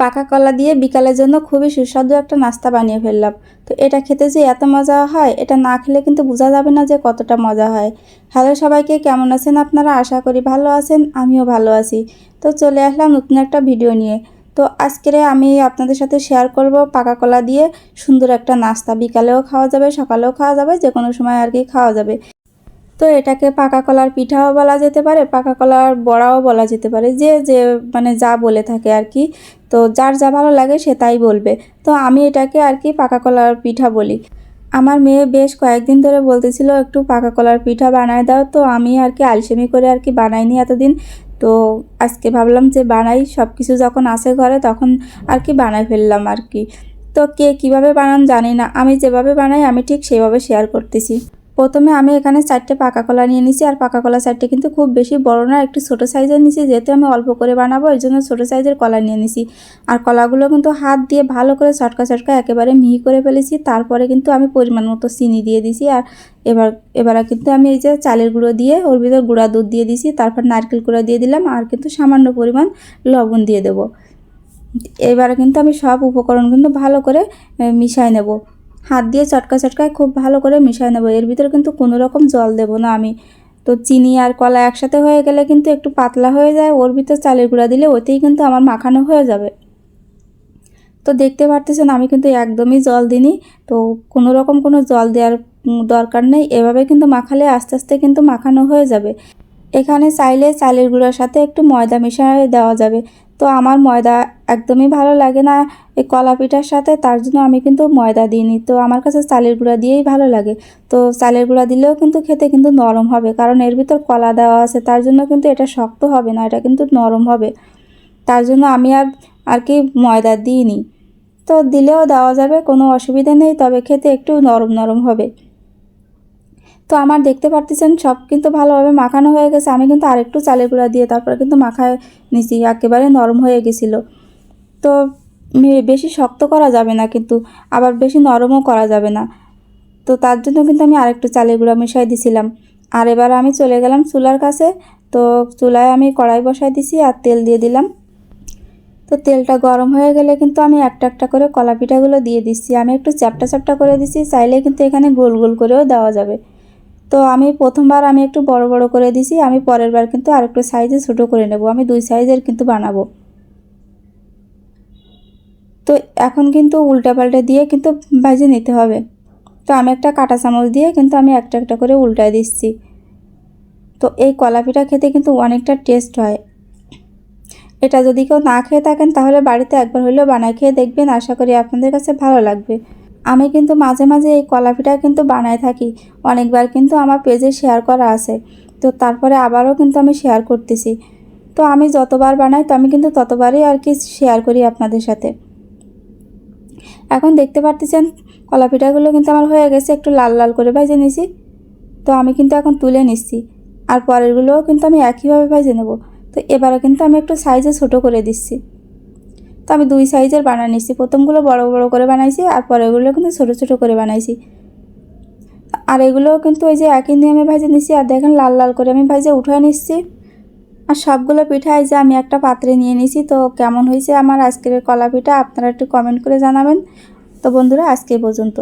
পাকা কলা দিয়ে বিকালের জন্য খুবই সুস্বাদু একটা নাস্তা বানিয়ে ফেললাম। তো এটা খেতে যে এত মজা হয়, এটা না খেলে কিন্তু বোঝা যাবে না যে কতটা মজা হয়। হ্যালো সবাইকে, কেমন আছেন আপনারা? আশা করি ভালো আছেন, আমিও ভালো আছি। তো চলে আসলাম নতুন একটা ভিডিও নিয়ে। তো আজকের আমি আপনাদের সাথে শেয়ার করব পাকা কলা দিয়ে সুন্দর একটা নাস্তা। বিকালেও খাওয়া যাবে, সকালেও খাওয়া যাবে যে কোনো সময় আর কি খাওয়া যাবে। তো এটাকে পাকা কলার পিঠাও বলা যেতে পারে, পাকা কলার বড়াও বলা যেতে পারে, যে যে মানে যা বলে থাকে আর কি। তো যার যা ভালো লাগে সে তাই বলবে। তো আমি এটাকে আর কি পাকা কলার পিঠা বলি। আমার মেয়ে বেশ কয়েকদিন ধরে বলতেছিল, একটু পাকা কলার পিঠা বানায় দাও। তো আমি আর কি আলসেমি করে আর কি বানাইনি এতদিন। তো আজকে ভাবলাম যে বানাই সব কিছু যখন আসে ঘরে তখন আর কি বানাই ফেললাম আর কি। তো কে কীভাবে বানান জানি না। আমি যেভাবে বানাই, আমি ঠিক সেভাবে শেয়ার করতেছি। প্রথমে আমি এখানে চারটে পাকা কলা নিয়ে নিছি, আর পাকা কলা চারটে কিন্তু খুব বেশি বড় না, একটু ছোটো সাইজের নিছি, যেহেতু আমি অল্প করে বানাবো, এর জন্য ছোটো সাইজের কলা নিয়ে নিছি। আর কলাগুলো কিন্তু হাত দিয়ে ভালো করে চটকা ছটকা একেবারে মিহি করে ফেলেছি, তারপরে কিন্তু আমি পরিমাণ মতো চিনি দিয়ে দিছি, আর এবার, এবারে কিন্তু আমি এই যে চালের গুঁড়ো দিয়ে ওর ভিতর গুঁড়া দুধ দিয়ে দিছি, তারপর নারকেল গুঁড়ো দিয়ে দিলাম, আর কিন্তু সামান্য পরিমাণ লবণ দিয়ে দেবো। এবারে কিন্তু আমি সব উপকরণ কিন্তু ভালো করে মিশাই নেব। হাত দিয়ে চটকা চটকায় খুব ভালো করে মিশিয়ে নেব। এর ভিতরে কিন্তু কোনো রকম জল দেবো না আমি। তো চিনি আর কলা একসাথে হয়ে গেলে কিন্তু একটু পাতলা হয়ে যায়, ওর ভিতর চালের গুঁড়া দিলে ওতেই কিন্তু আমার মাখানো হয়ে যাবে। তো দেখতে পারতেছেন আমি কিন্তু একদমই জল দিইনি, তো কোনো রকম কোনো জল দেওয়ার দরকার নেই। এভাবে কিন্তু মাখালে আস্তে আস্তে কিন্তু মাখানো হয়ে যাবে। এখানে চাইলে চালের গুঁড়োর সাথে একটু ময়দা মিশিয়ে দেওয়া যাবে। তো আমার ময়দা একদমই ভালো লাগে না এই কলা পিঠার সাথে, তার জন্য আমি কিন্তু ময়দা দিইনি তো আমার কাছে চালের গুঁড়া দিয়েই ভালো লাগে। তো চালের গুঁড়া দিলেও কিন্তু খেতে কিন্তু নরম হবে, কারণ এর ভিতর কলা দেওয়া আছে, তার জন্য কিন্তু এটা শক্ত হবে না, এটা কিন্তু নরম হবে। তার জন্য আমি আর আর কি ময়দা দিইনি তো দিলেও দেওয়া যাবে, কোনো অসুবিধা নেই, তবে খেতে একটু নরম নরম হবে। তো আমার দেখতে পারতেছেন, সব কিন্তু ভালোভাবে মাখানো হয়ে গেছে, আমি কিন্তু আরেকটু চালের গুঁড়া দিয়ে তারপরে কিন্তু মাখায় নিছি, একেবারে নরম হয়ে গেছিল। তো বেশি শক্ত করা যাবে না, কিন্তু আবার বেশি নরমও করা যাবে না। তো তার জন্য কিন্তু আমি আরেকটু চালের গুঁড়া মিশাই দিছিলাম। আর এবার আমি চলে গেলাম চুলার কাছে। তো চুলায় আমি কড়াই বসাই দিছি আর তেল দিয়ে দিলাম। তো তেলটা গরম হয়ে গেলে কিন্তু আমি একটা একটা করে কলা পিঠাগুলো দিয়ে দিচ্ছি। আমি একটু চ্যাপটা চ্যাপটা করে দিচ্ছি চাইলে কিন্তু এখানে গোল গোল করেও দেওয়া যাবে। তো আমি প্রথমবার আমি একটু বড় বড় করে দিছি, আমি পরের বার কিন্তু আর একটু সাইজে ছোটো করে নেব। আমি দুই সাইজের কিন্তু বানাবো। তো এখন কিন্তু উল্টা পাল্টা দিয়ে কিন্তু ভাজে নিতে হবে। তো আমি একটা কাঁটা চামচ দিয়ে কিন্তু আমি একটা একটা করে উল্টায় দিচ্ছি। তো এই কলা পিঠা খেতে কিন্তু অনেকটা টেস্ট হয়। এটা যদি কেউ না খেয়ে থাকেন তাহলে বাড়িতে একবার হলেও বানায় খেয়ে দেখবেন। আশা করি আপনাদের কাছে ভালো লাগবে। আমি কিন্তু মাঝে মাঝে এই কলা পিঠা কিন্তু বানায় থাকি। অনেকবার কিন্তু আমার পেজে শেয়ার করা আছে। তো তারপরে আবারও কিন্তু আমি শেয়ার করতেছি। তো আমি যতবার বানাই তো আমি কিন্তু ততবারই আর কি শেয়ার করি আপনাদের সাথে। এখন দেখতে পারতেছেন কলা পিঠাগুলো কিন্তু আমার হয়ে গেছে একটু লাল লাল করে ভেজে নিয়েছি তো আমি কিন্তু এখন তুলে নিচ্ছি। আর পরেরগুলোও কিন্তু আমি একইভাবে ভেজে নেব। তো এবারে কিন্তু আমি একটু সাইজে ছোট করে দিচ্ছি। তো আমি দুই সাইজের বানিয়ে নিচ্ছি। প্রথমগুলো বড় বড় করে বানাইছি আর পরেরগুলো কিন্তু ছোট ছোট করে বানাইছি। আর এগুলোও কিন্তু ওই যে একই নিয়ে আমি ভেজে নিচ্ছি। আর দেখেন লাল লাল করে আমি ভেজে উঠায় নিচ্ছি। আর সবগুলো পিঠাই যে আমি একটা পাত্রে নিয়ে নিছি, তো কেমন হয়েছে আমার আজকের কলা পিঠা আপনারা একটু কমেন্ট করে জানাবেন। তো বন্ধুরা, আজকে পর্যন্ত।